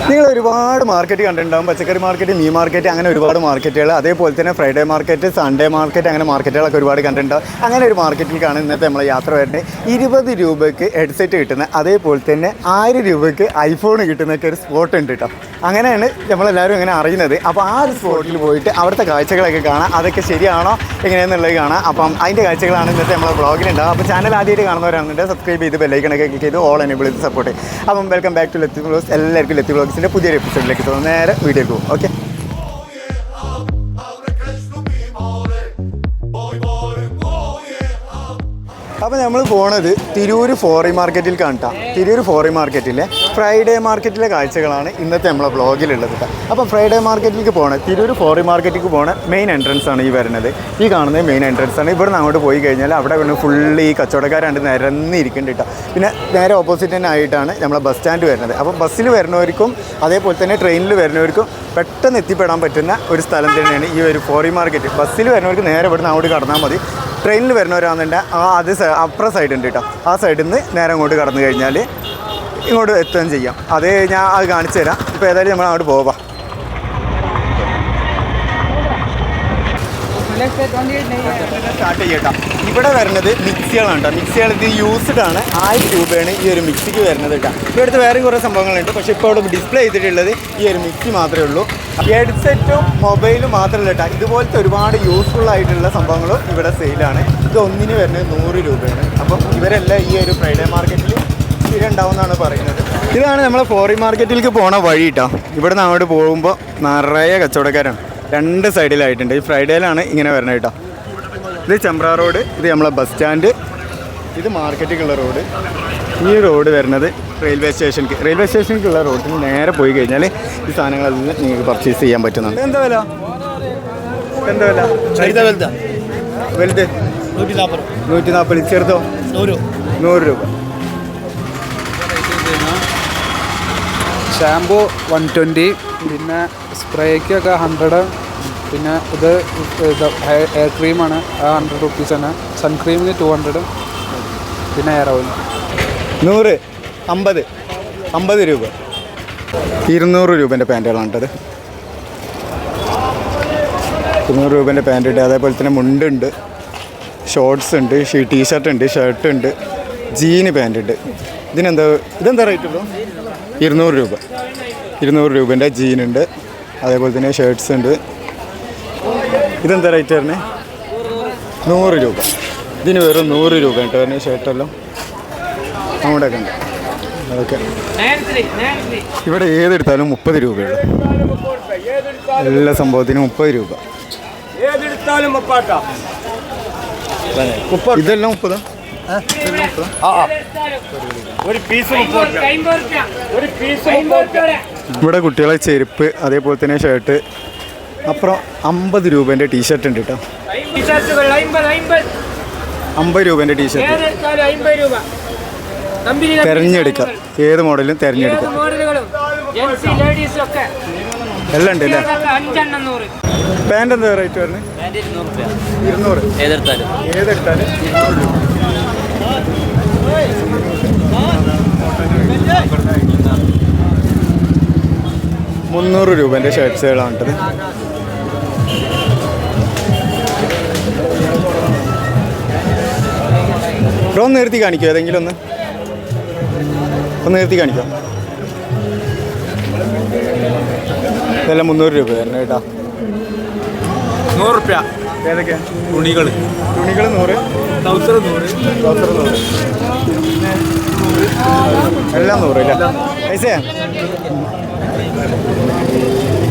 നിങ്ങൾ ഒരുപാട് മാർക്കറ്റ് കണ്ടിട്ടുണ്ടാകും പച്ചക്കറി മാർക്കറ്റ് മീൻ മാർക്കറ്റ് അങ്ങനെ ഒരുപാട് മാർക്കറ്റുകൾ അതേപോലെ തന്നെ ഫ്രൈഡേ മാർക്കറ്റ് സൺഡേ മാർക്കറ്റ് അങ്ങനെ മാർക്കറ്റുകളൊക്കെ ഒരുപാട് കണ്ടിട്ടുണ്ടാവും. അങ്ങനെ ഒരു മാർക്കറ്റിലേക്കാണ് ഇന്നത്തെ നമ്മളെ യാത്ര വരുന്നത് ഇരുപത് രൂപയ്ക്ക് ഹെഡ്സെറ്റ് കിട്ടുന്ന അതേപോലെ തന്നെ ആയിരം രൂപയ്ക്ക് ഐഫോൺ കിട്ടുന്നൊക്കെ ഒരു സ്പോട്ട് ഉണ്ട് കേട്ടോ അങ്ങനെയാണ് നമ്മളെല്ലാവരും ഇങ്ങനെ അറിയുന്നത്. അപ്പോൾ ആ ഒരു സ്പോട്ടിൽ പോയിട്ട് അവിടുത്തെ കാഴ്ചകളൊക്കെ കാണാം. അതൊക്കെ ശരിയാണോ? എങ്ങനെയാണെന്നുള്ളത് കാണാം. അപ്പം അതിന്റെ കാഴ്ചകളാണ് ഇന്നത്തെ നമ്മളെ ബ്ലോഗിലുണ്ടാവും അപ്പോൾ ചാനൽ ആദ്യമായിട്ട് കാണുന്നവരാണെന്നുണ്ടെങ്കിൽ സബ്സ്ക്രൈബ് ചെയ്ത് ബെല്ലൈക്കണൊക്കെ ക്ലിക്ക് ചെയ്ത് ഓൾ എനേബിൾ ചെയ്ത് സപ്പോർട്ട് അപ്പം വെൽക്കം ബാക്ക് ടു ലത്തി ബ്ലോസ് എല്ലാവർക്കും ലത്തി ബ്ലോഗ്സിന്റെ പുതിയൊരു എപ്പിസോഡിലേക്ക് തോന്നുന്നു. നേരെ വീഡിയോക്ക് പോകും. ഓക്കെ? അപ്പോൾ നമ്മൾ പോണത് തിരൂർ ഫോറി മാർക്കറ്റിൽ കണ്ടാം തിരൂർ ഫോറി മാർക്കറ്റിലെ ഫ്രൈഡേ മാർക്കറ്റിലെ കാഴ്ചകളാണ് ഇന്നത്തെ നമ്മളെ ബ്ലോഗിലുള്ളത് അപ്പോൾ ഫ്രൈഡേ മാർക്കറ്റിലേക്ക് പോകണം തിരൂർ ഫോറി മാർക്കറ്റിലേക്ക് പോണ മെയിൻ എൻട്രൻസ് ആണ് ഈ വരുന്നത്. ഈ കാണുന്നത് മെയിൻ എൻട്രൻസ് ആണ്. ഇവിടെ നിന്ന് അങ്ങോട്ട് പോയി കഴിഞ്ഞാൽ അവിടെ വന്ന് ഫുള്ള് ഈ കച്ചവടക്കാരാണ്ട് നിരന്നിരിക്കുന്നുണ്ട് കേട്ടോ പിന്നെ നേരെ ഓപ്പോസിറ്റ് തന്നെ ആയിട്ടാണ് നമ്മളെ ബസ് സ്റ്റാൻഡ് വരുന്നത്. അപ്പോൾ ബസ്സിൽ വരുന്നവർക്കും അതേപോലെ തന്നെ ട്രെയിനിൽ വരുന്നവർക്കും പെട്ടെന്ന് എത്തിപ്പെടാൻ പറ്റുന്ന ഒരു സ്ഥലം തന്നെയാണ് ഈ ഒരു ഫോറി മാർക്കറ്റ് ബസ്സിൽ വരുന്നവർക്ക് നേരെ ഇവിടുന്ന് അങ്ങോട്ട് കടന്നാൽ മതി. ട്രെയിനിൽ വരുന്നവരാണെന്നുണ്ടെങ്കിൽ ആ അത് അപ്പുറ സൈഡ് ഉണ്ട് കേട്ടോ ആ സൈഡിൽ നിന്ന് നേരെ അങ്ങോട്ട് കടന്നു കഴിഞ്ഞാൽ ഇങ്ങോട്ട് എത്തുകയും ചെയ്യാം. അത് ഞാൻ അത് കാണിച്ചു തരാം. ഇപ്പോൾ ഏതായാലും നമ്മൾ അങ്ങോട്ട് പോവാം. സ്റ്റാർട്ട് ചെയ്യട്ടോ. ഇവിടെ വരുന്നത് മിക്സികളാണ് കേട്ടോ മിക്സികൾ ഇത് യൂസ്ഡ് ആണ്. ആയിരം രൂപയാണ് ഈ ഒരു മിക്സിക്ക് വരുന്നത് കേട്ടോ ഇപ്പോൾ അടുത്ത് വേറെ കുറേ സംഭവങ്ങളുണ്ട്. പക്ഷേ ഇപ്പോൾ അവിടെ ഡിസ്പ്ലേ ചെയ്തിട്ടുള്ളത് ഈ ഒരു മിക്സി മാത്രമേ ഉള്ളൂ. ഹെഡ്സെറ്റും മൊബൈലും മാത്രമല്ല കേട്ടോ ഇതുപോലത്തെ ഒരുപാട് യൂസ്ഫുൾ ആയിട്ടുള്ള സംഭവങ്ങളും ഇവിടെ സെയിലാണ് ഇത് ഒന്നിന് വരുന്നത് നൂറ് രൂപയാണ്. അപ്പം ഇവരെല്ലാം ഈ ഒരു ഫ്രൈഡേ മാർക്കറ്റിൽ സ്ഥിരം ഉണ്ടാവുമെന്നാണ് പറയുന്നത്. ഇതാണ് നമ്മൾ ഫോറിൻ മാർക്കറ്റിലേക്ക് പോണ വഴി കേട്ടോ ഇവിടെ നിന്ന് അങ്ങോട്ട് പോകുമ്പോൾ നിറയെ കച്ചവടക്കാരാണ്. രണ്ട് സൈഡിലായിട്ടുണ്ട്. ഈ ഫ്രൈഡേയിലാണ് ഇങ്ങനെ വരണത് കേട്ടോ. ഇത് ചെമ്പ്ര റോഡ് ഇത് നമ്മളെ ബസ് സ്റ്റാൻഡ് ഇത് മാർക്കറ്റിലേക്കുള്ള റോഡ്. ഈ റോഡ് വരുന്നത് റെയിൽവേ സ്റ്റേഷനിക്ക്. റെയിൽവേ സ്റ്റേഷനിലേക്കുള്ള റോഡിൽ നേരെ പോയി കഴിഞ്ഞാൽ ഈ സാധനങ്ങളെല്ലാം നിങ്ങൾക്ക് പർച്ചേസ് ചെയ്യാൻ പറ്റുന്നുണ്ട് എന്താ വില? എന്താ വില? വലുതാ. വലുത്? നൂറ്റി നാൽപ്പത് നൂറ്റി നാൽപ്പത് ചെറുതോ? നൂറ് നൂറ് രൂപ. ഷാംപൂ വൺ ട്വന്റി പിന്നെ സ്പ്രേക്കൊക്കെ ഹൺഡ്രഡ്. പിന്നെ ഇത് ഹെയർ ക്രീമാണ്. ആ ഹൺഡ്രഡ് റുപ്പീസ് തന്നെ. സൺക്രീമിന് ടു ഹൺഡ്രഡ്. പിന്നെ ഹെയർ ഓയിൽ. നൂറ് അമ്പത് അമ്പത് രൂപ. ഇരുന്നൂറ് രൂപേന്റെ പാന്റുകളാണ് കേട്ടത് ഇരുന്നൂറ് രൂപേന്റെ പാന്റ് ഉണ്ട് അതേപോലെ തന്നെ മുണ്ടുണ്ട്. ഷോർട്സ് ഉണ്ട് ഷീ ടീഷർട്ട് ഉണ്ട് ഷർട്ട് ഉണ്ട് ജീന് പാന്റ് ഉണ്ട്. ഇതിനെന്താ ഇതെന്താ റേറ്റ് ഉള്ളൂ ഇരുന്നൂറ് രൂപ. ഇരുന്നൂറ് രൂപേന്റെ ജീനുണ്ട്. അതേപോലെ തന്നെ ഷർട്ട്സ് ഉണ്ട്. ഇതെന്താ റേറ്റ് വരണേ? നൂറ് രൂപ. ഇതിന് വെറും നൂറ് രൂപ കേട്ടോ വരണേ ഷർട്ടെല്ലാം അങ്ങോട്ടൊക്കെ ഉണ്ട്. അതൊക്കെ. ഇവിടെ ഏതെടുത്താലും മുപ്പത് രൂപയുള്ളൂ. എല്ലാ സംഭവത്തിനും മുപ്പത് രൂപ. ഇതെല്ലാം മുപ്പതാ? ഒരു പീസ് മുപ്പത് ഒരു പീസ് മുപ്പത് ഇവിടെ കുട്ടികളെ ചെരുപ്പ് അതേപോലെ തന്നെ ഷർട്ട് അപ്പുറം അമ്പത് രൂപേന്റെ ടീഷർട്ട് ഉണ്ട് കേട്ടോ അമ്പത് രൂപേന്റെ ടീഷർട്ട് തിരഞ്ഞെടുക്കാം. ഏത് മോഡലും തിരഞ്ഞെടുക്കാം. എല്ലാം ഉണ്ട് അല്ലേ? പാന്റ് എന്താ റേറ്റ് വരുന്നത്? ഇരുന്നൂറ്. ഏതെടുത്താലും? മുന്നൂറ് രൂപേന്റെ ഷർട്ട്സുകളാണ് കേട്ടത് ഒന്ന് നിർത്തി കാണിക്കോ ഏതെങ്കിലും ഒന്ന്? ഒന്ന് നിർത്തി കാണിക്കോ. ഇതെല്ലാം മുന്നൂറ് രൂപ തന്നെ കേട്ടോ. നൂറ് റുപ്യ ഏതൊക്കെയാ തുണികൾ തുണികൾ നൂറ്. ട്രൗസർ നൂറ്. ട്രൗസർ നൂറ്. എല്ലാം നൂറ് ഇല്ല പൈസ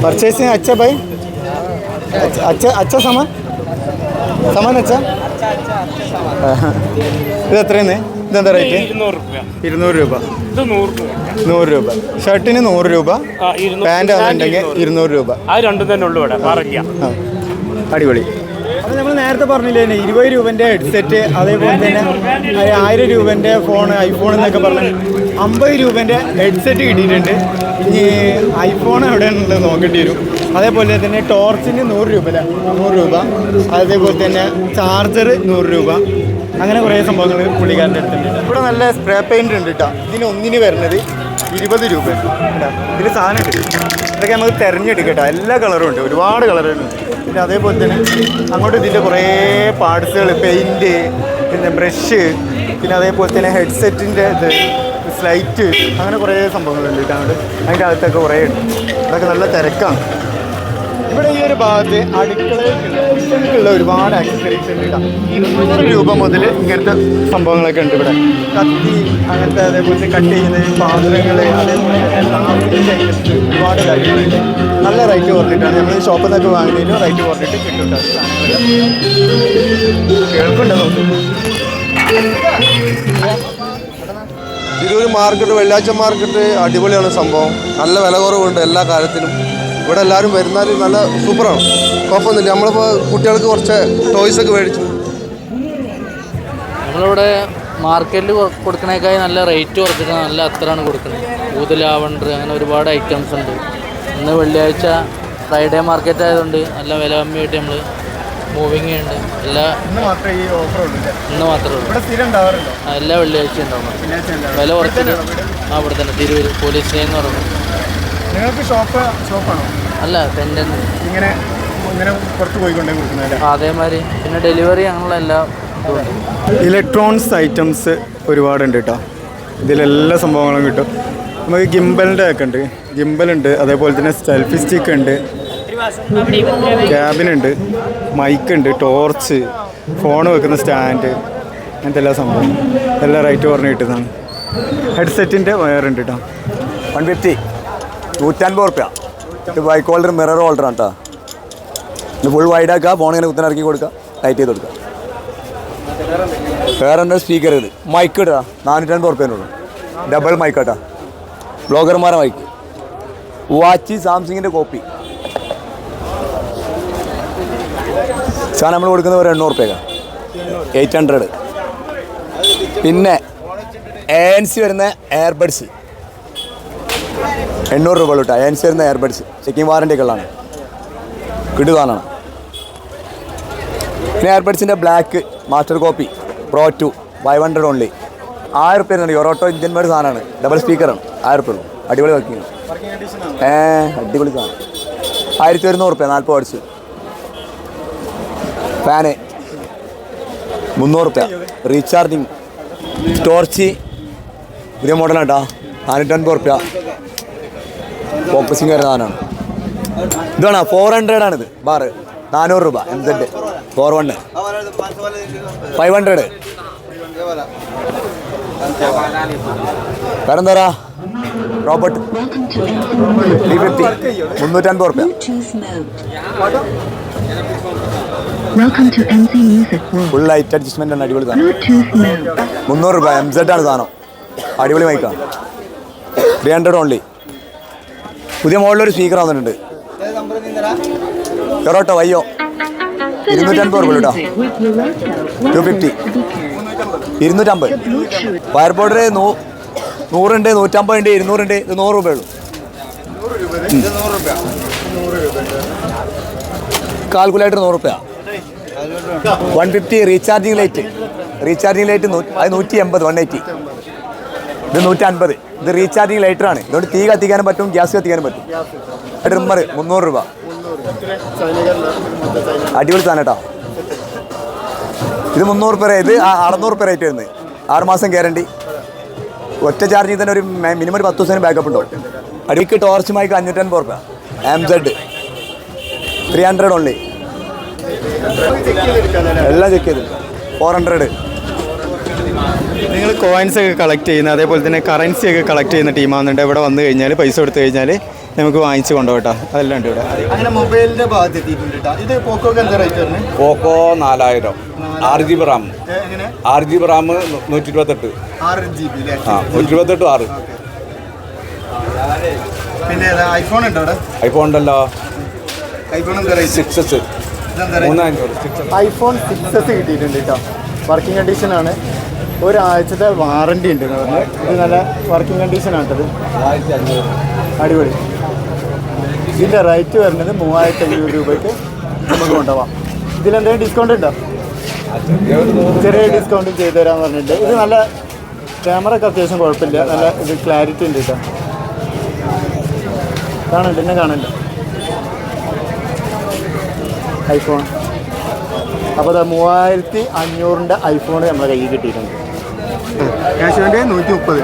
परचेसिंग अच्छा भाई अच्छा अच्छा अच्छा सामान सामान अच्छा ഇത് എത്രയാണ് ഇതെന്താ റേറ്റ് ഇരുന്നൂറ് റുപ്യ ഇരുന്നൂറ് രൂപ ഇത് നൂറ് രൂപ നൂറ് രൂപ ഷർട്ടിന് നൂറ് രൂപ ആ, ഇരുന്നൂറ്. പാൻറ് ആണെന്നുണ്ടെങ്കിൽ ഇരുന്നൂറ്. ഇരുന്നൂറ് രൂപ അത് രണ്ടും തന്നെ ഉള്ളു ഇവിടെ പറയ്ക്ക ആ അടിപൊളി നമ്മൾ നേരത്തെ പറഞ്ഞില്ലേ തന്നെ ഇരുപത് രൂപന്റെ ഹെഡ്സെറ്റ് അതേപോലെ തന്നെ ആയിരം രൂപന്റെ ഫോൺ ഐഫോൺ എന്നൊക്കെ പറഞ്ഞു അമ്പത് രൂപന്റെ ഹെഡ്സെറ്റ് കിട്ടിയിട്ടുണ്ട്. ഇനി ഐഫോൺ എവിടെ ഉണ്ടെന്ന് നോക്കേണ്ടി വരും. അതേപോലെ തന്നെ ടോർച്ചിന് നൂറ് രൂപ അല്ലേ? നൂറ് രൂപ. അതേപോലെ തന്നെ ചാർജർ നൂറ് രൂപ. അങ്ങനെ കുറേ സംഭവങ്ങൾ പുള്ളിക്കാരന്റെ അടുത്തുണ്ട്. ഇവിടെ നല്ല സ്പ്രേ പെയിന്റ് ഉണ്ട് കേട്ടോ ഇതിന് ഒന്നിന് വരുന്നത് ഇരുപത് രൂപ. ഇതിൽ സാധനം ഇതൊക്കെ നമുക്ക് തിരഞ്ഞെടുക്കട്ടോ എല്ലാ കളറും ഉണ്ട്. ഒരുപാട് കളറുണ്ട് പിന്നെ അതേപോലെ തന്നെ അങ്ങോട്ട് ഇതിന്റെ കുറേ പാർട്സുകൾ പെയിന്റ് പിന്നെ ബ്രഷ് പിന്നെ അതേപോലെ തന്നെ ഹെഡ്സെറ്റിന്റെ ഇത് സ്ലൈറ്റ് അങ്ങനെ കുറേ സംഭവങ്ങളുണ്ട് അങ്ങോട്ട്. അതിന്റെ അകത്തൊക്കെ കുറേ ഉണ്ട്. അതൊക്കെ നല്ല തിരക്കാണ്. ഇവിടെ ഈ ഒരു ഭാഗത്ത് അടുക്കളയിലുള്ള ഒരുപാട് ആക്സസറീസ് ഉണ്ട്. ഇരുന്നൂറ് രൂപ മുതൽ ഇങ്ങനത്തെ സംഭവങ്ങളൊക്കെ ഉണ്ട് ഇവിടെ. കത്തി അങ്ങനത്തെ അതേപോലെ കട്ട് ചെയ്യുന്ന പാത്രങ്ങൾ അതേപോലെ ഒരുപാട് കാര്യങ്ങളുണ്ട്. നല്ല റേറ്റ് കുറഞ്ഞിട്ടാണ്. നമ്മൾ ഷോപ്പിൽ നിന്നൊക്കെ വാങ്ങുന്നതിന് റേറ്റ് കുറഞ്ഞിട്ട് കിട്ടും കേട്ടോ സാധനങ്ങളൊക്കെ കേൾക്കുന്നുണ്ടോ തിരൂർ മാർക്കറ്റ് വെള്ളിയാഴ്ച മാർക്കറ്റ് അടിപൊളിയാണ് സംഭവം. നല്ല വില കുറവുണ്ട് എല്ലാ കാര്യത്തിലും. ഇവിടെ എല്ലാവരും വരുന്നാൽ നല്ല സൂപ്പറാണ്. കുഴപ്പമൊന്നുമില്ല. നമ്മളിപ്പോൾ കുട്ടികൾക്ക് കുറച്ച് ടോയ്സ് ഒക്കെ മേടിച്ചു. നമ്മളിവിടെ മാർക്കറ്റിൽ കൊടുക്കണേക്കായി നല്ല റേറ്റ് കുറച്ചിട്ട് നല്ല അത്രയാണ് കൊടുക്കുന്നത് ഊത് ലാവണ്ടർ അങ്ങനെ ഒരുപാട് ഐറ്റംസ് ഉണ്ട്. ഇന്ന് വെള്ളിയാഴ്ച ഫ്രൈഡേ മാർക്കറ്റ് ആയതുകൊണ്ട് നല്ല വില കമ്മിയായിട്ട് നമ്മൾ മൂവിങ് ഉണ്ട് എല്ലാ ഇന്ന് മാത്രമേ ഈ ഓഫർ ഉള്ളൂ? ഇന്ന് മാത്രമേ ഉള്ളൂ. എല്ലാ വെള്ളിയാഴ്ചയും ഉണ്ടാവും. വില കുറച്ചിട്ട് ആ ഇവിടെ തന്നെ തിരൂർ പോലീസ് സ്റ്റേ എന്ന് പറയുന്നത് നിങ്ങൾക്ക് ഷോപ്പ് ഷോപ്പാണോ അല്ല ഇങ്ങനെ ഇങ്ങനെ പുറത്ത് പോയിക്കൊണ്ടേ കൊടുക്കുന്നതല്ലേ? അതേമാതിരി. പിന്നെ ഡെലിവറി അങ്ങനെയുള്ള എല്ലാ ഇലക്ട്രോണിക്സ് ഐറ്റംസ് ഒരുപാടുണ്ട് കേട്ടോ ഇതിലെല്ലാ സംഭവങ്ങളും കിട്ടും. നമുക്ക് ഗിംബലിന്റെ ഒക്കെ ഉണ്ട്. ഗിംബലുണ്ട് അതേപോലെ തന്നെ സെൽഫി സ്റ്റിക്ക് ഉണ്ട്. ക്യാബിനുണ്ട് മൈക്കുണ്ട് ടോർച്ച് ഫോൺ വെക്കുന്ന സ്റ്റാൻഡ് അങ്ങനത്തെ എല്ലാ സംഭവം എല്ലാ റൈറ്റ് പറഞ്ഞ് കിട്ടുന്നതാണ്. ഹെഡ്സെറ്റിന്റെ വയറുണ്ട് കേട്ടോ വൺ ഫിഫ്റ്റി നൂറ്റൻപത് റുപ്യ ഇത് ബൈക്ക് ഹോൾഡർ മിറർ ഹോൾഡർ ആണ് കേട്ടോ ഇത് ഫുൾ വൈഡാക്കുക ഫോൺ ഇങ്ങനെ കുത്തനെ ഇറക്കി കൊടുക്കുക ടൈറ്റ് ചെയ്ത് കൊടുക്കുക. വേറെ എന്താ സ്പീക്കർ ഇത്? മൈക്ക് ഇടുക നാനൂറ്റൻപത് റുപ്യേനുള്ളൂ ഡബിൾ മൈക്ക് കേട്ടോ ബ്ലോഗർമാരെ മൈക്ക് വാച്ച് സാംസങ്ങിന്റെ കോപ്പി സാർ നമ്മൾ കൊടുക്കുന്നത് ഒരു എണ്ണൂറ് റുപ്യക്ക എയ്റ്റ് ഹൺഡ്രഡ് പിന്നെ എ എൻ സി വരുന്ന എയർബഡ്സ് എണ്ണൂറ് രൂപ കേട്ടോ അയൻസ് തരുന്ന വരുന്ന എയർബഡ്സ് ചെക്കിംഗ് വാറന്റികളാണ് കിടുകാനാണ്. പിന്നെ എയർബഡ്സിന്റെ black master copy pro two five hundred only ആയിരം റുപ്യ ഉണ്ട് യൊറോട്ടോ ഇന്ത്യൻ മേഡ് സാധനമാണ്. ഡബിൾ സ്പീക്കറാണ് ആയിരം റുപ്യ ഉള്ളൂ അടിപൊളി വർക്കിംഗ് ഏ അടിപൊളി സാധനം. ആയിരത്തി ഒരുന്നൂറ് റുപ്യ നാൽപ്പത് അടിച്ച് ഫാന് മുന്നൂറ് റുപ്യ റീചാർജിങ് ടോർച്ച് പുതിയ മോഡലാട്ടാ നാനൂറ്റൻപത് റുപ്യ ഫോക്കസിങ് വരുന്ന സാധനമാണ്. ഇതാണ് ഫോർ ഹൺഡ്രഡ് ആണിത്. ബാറ് നാനൂറ് രൂപ. M Z four one five hundred വേറെന്താ റോബർട്ട് ത്രീ ഫിഫ്റ്റി മുന്നൂറ്റൻപത് റുപ്യ. ഫുൾ ലൈറ്റ് അഡ്ജസ്റ്റ്മെന്റ് ആണ് അടിപൊളി സാധനം. മുന്നൂറ് രൂപ എം സെഡ് ആണ് സാധനം. അടിപൊളി മൈക്കാണ് ത്രീ ഹൺഡ്രഡ് ഓൺലി പുതിയ മോഡലൊരു സ്പീക്കർ വന്നിട്ടുണ്ട് ടൊറോട്ടോ വയ്യോ? ഇരുന്നൂറ്റമ്പത് റുപ്പ് കേട്ടോ. To fifty. ഇരുന്നൂറ്റമ്പത് ബോർഡർ നൂ നൂറുണ്ട് നൂറ്റമ്പത് ഉണ്ട് ഇരുന്നൂറുണ്ട് ഇത് നൂറ് രൂപയേ ഉള്ളൂ. കാൽക്കുലേറ്റർ നൂറ് രൂപ one fifty recharging light recharging light അത് നൂറ്റി എൺപത് വൺ എയ്റ്റി ഇത് നൂറ്റൻപത്. ഇത് റീചാർജിങ് ലൈറ്റർ ആണ്. ഇതുകൊണ്ട് തീ കത്തിക്കാനും പറ്റും ഗ്യാസ് കത്തിക്കാനും പറ്റും. ട്രിമ്മർ മുന്നൂറ് രൂപ. അടിപൊളി സാധനം കേട്ടോ. ഇത് മുന്നൂറ് രൂപ ഇത് അറുന്നൂറ് രൂപ റേറ്റ് വരുന്നത്. ആറുമാസം ഗ്യാരണ്ടി ഒറ്റ ചാർജിങ് തന്നെ ഒരു മിനിമം ഒരു പത്ത് ദിവസത്തിന് ബാക്കപ്പ് ഉണ്ടോ അടിക്ക് ടോർച്ച് മൈക്ക് അഞ്ഞൂറ്റൻപത് രൂപ M Z three hundred only എല്ലാം ചെക്ക് ചെയ്തിട്ടുണ്ട്. ഫോർ ഹൺഡ്രഡ് നിങ്ങൾ കോയിൻസ് ഒക്കെ കളക്ട് ചെയ്യുന്ന അതേപോലെ തന്നെ കറൻസി ഒക്കെ കളക്ട് ചെയ്യുന്ന ടീമാണെന്നുണ്ട് ഇവിടെ വന്നു കഴിഞ്ഞാൽ പൈസ കൊടുത്തു കഴിഞ്ഞാൽ നമുക്ക് വാങ്ങിച്ചു കൊണ്ടുപോകട്ടോ അതെല്ലാം ഉണ്ട് ഇവിടെ. അങ്ങനെ മൊബൈലിന്റെ ഭാഗത്ത് എത്തിയിട്ടുണ്ട് ഇത് പോക്കോ എന്താ റേറ്റ് വരുന്നത്? പോക്കോ നാലായിരം. ആറ് ജി ബി റാം എങ്ങനെ? ആറ് ജി ബി റാം നൂറ്റി ഇരുപത്തെട്ട് ആറ് ജി ബി ആ നൂറ്റി ഇരുപത്തെട്ട് ആറ് പിന്നെ ഐഫോൺ ഉണ്ടോ അവിടെ ഐഫോൺ ഉണ്ടല്ലോ. ഐഫോൺ എന്താ rate six S iPhone six S കിട്ടിയിട്ടുണ്ട് കേട്ടോ. വർക്കിംഗ് കണ്ടീഷൻ ആണ്. ഒരാഴ്ചത്തെ വാറണ്ടി ഉണ്ട് ഇത് നല്ല വർക്കിംഗ് കണ്ടീഷൻ ആട്ടത് അടിപൊളി. ഇതിന്റെ റേറ്റ് വരുന്നത് മൂവായിരത്തി അഞ്ഞൂറ് രൂപയ്ക്ക് നമുക്ക് കൊണ്ടുപോവാം. ഇതിലെന്തെങ്കിലും ഡിസ്കൗണ്ട് ഉണ്ടോ? ചെറിയ ഡിസ്കൗണ്ട് ചെയ്തു തരാമെന്ന് പറഞ്ഞിട്ട് ഇത് നല്ല ക്യാമറ ഒക്കെ അത്യാവശ്യം കുഴപ്പമില്ല. നല്ല ഇത് ക്ലാരിറ്റി ഉണ്ട് കേട്ടോ കാണണ്ട എന്നെ കാണണ്ട ഐഫോൺ അപ്പോൾ അത് മൂവായിരത്തി അഞ്ഞൂറിന്റെ ഐഫോൺ നമ്മുടെ കയ്യിൽ കിട്ടിയിട്ടുണ്ട്. വേണ്ടി നൂറ്റി മുപ്പത്